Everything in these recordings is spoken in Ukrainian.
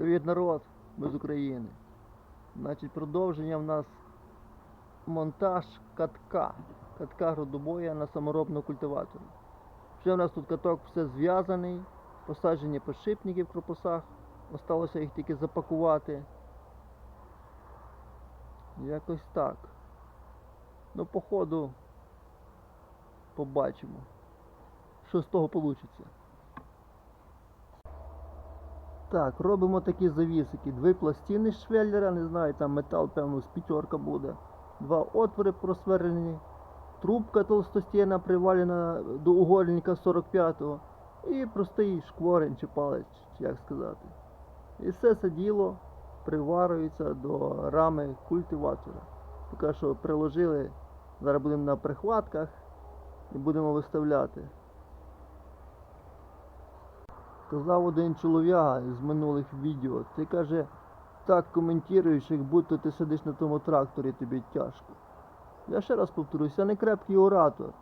Привіт, народ! Ми з України. Значить, продовження в нас монтаж катка. Катка грудобоя на саморобному культиваторі. Вже в нас тут каток все зв'язаний, посаджені подшипники в корпусах. Осталося їх тільки запакувати. Якось так. Ну, по ходу побачимо, що з того вийде. Так, робимо такі завісики. Дві пластини з швеллера, не знаю, там метал, певно, з п'ятерка буде. Два отвори просверлені. Трубка толстостєна привалена до угольника 45-го. І простий шкворень чи палець, як сказати. І все це діло приварюється до рами культиватора. Поки що приложили, зараз будемо на прихватках і будемо виставляти. Казав один чолов'яга з минулих відео, ти каже, так коментуєш, як будто ти сидиш на тому тракторі, тобі тяжко. Я ще раз повторюсь, я не крепкий оратор,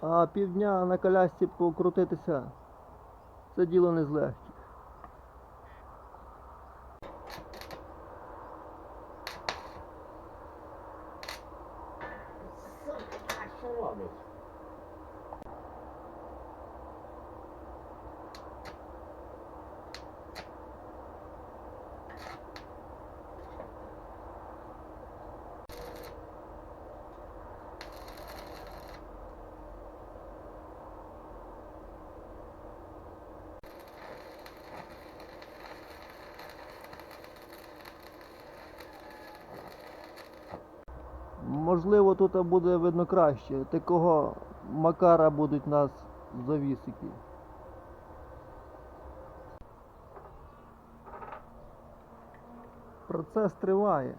а півдня на колясці покрутитися це діло не з легких. Що робить? Можливо, тут буде видно краще. Такого макара будуть у нас завісики. Процес триває.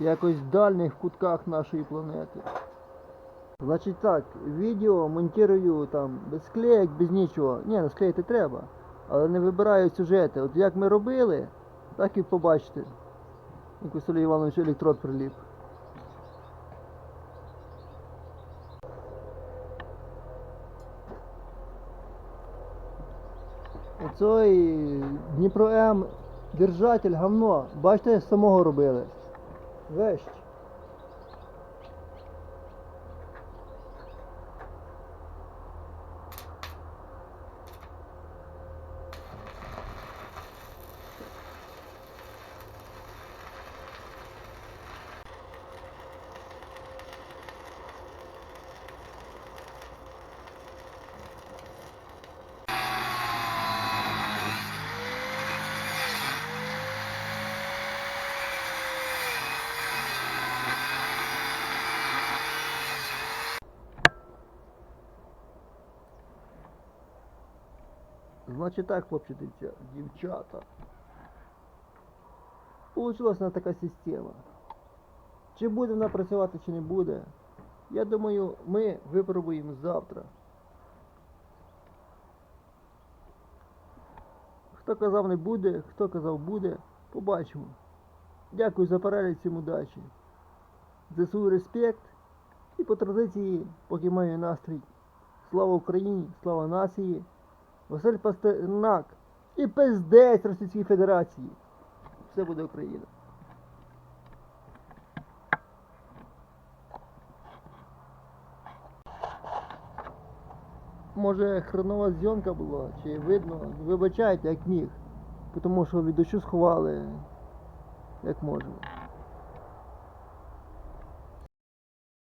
Якось в дальніх кутках нашої планети. Значить так, відео монтую там без склеєк, без нічого. Ні, ну склеїти треба. Але не вибираю сюжети. От як ми робили, так і побачите. Як у Сергій Іванович електрод приліп. Оцей Дніпро М держатель говно. Бачите, самого робили. wejść. Значить так, хлопці, дівчата. Получилась вона така система. Чи буде вона працювати, чи не буде, я думаю, ми випробуємо завтра. Хто казав не буде, хто казав буде, побачимо. Дякую за перегляд, всім удачі. ЗСУ респект. І по традиції, поки маю настрій. Слава Україні, слава нації. Василь Пастернак і пиздець Російської Федерації. Все буде Україна. Може хронова зйомка була, чи видно, вибачайте, як міг. Тому що від дощу сховали як можемо.